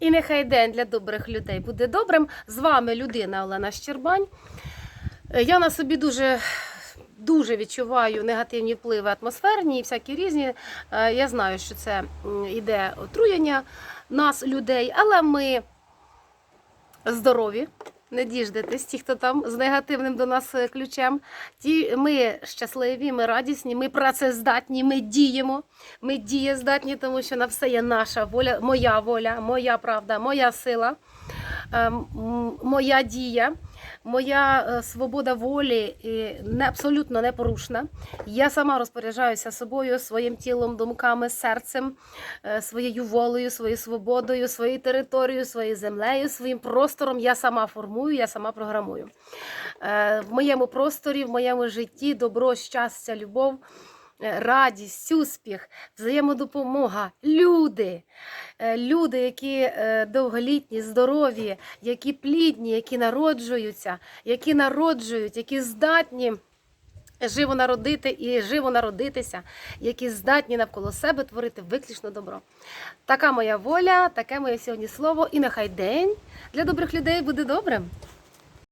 І нехай день для добрих людей буде добрим. З вами людина Олена Щербань. Е, Я на собі дуже. Дуже відчуваю негативні впливи атмосферні і всякі різні. Е, Я знаю, що це йде отруєння нас, людей, але ми здорові. Не діждетесь, ті, хто там з негативним до нас е, ключем. Ті, ми щасливі, ми радісні, ми працездатні, ми діємо. Ми дієздатні, тому що на все є наша воля, моя воля, моя правда, моя сила, е, моя дія, моя е, свобода волі е, не абсолютно непорушна. Я сама розпоряджаюся собою, своїм тілом, думками, серцем, е, своєю волею, своєю свободою, своєю територією, своєю землею, своїм простором. Я сама формую, я сама програмую. В моєму просторі, в моєму житті добро, щастя, любов. Е, Радість, успіх, взаємодопомога, люди, Е, люди, які е, довголітні, здорові, які плідні, які народжуються, які народжують, які здатні живо народити і живо народитися, які здатні навколо себе творити виключно добро. Така моя воля, таке моє сьогодні слово, і нехай день для добрих людей буде добрим.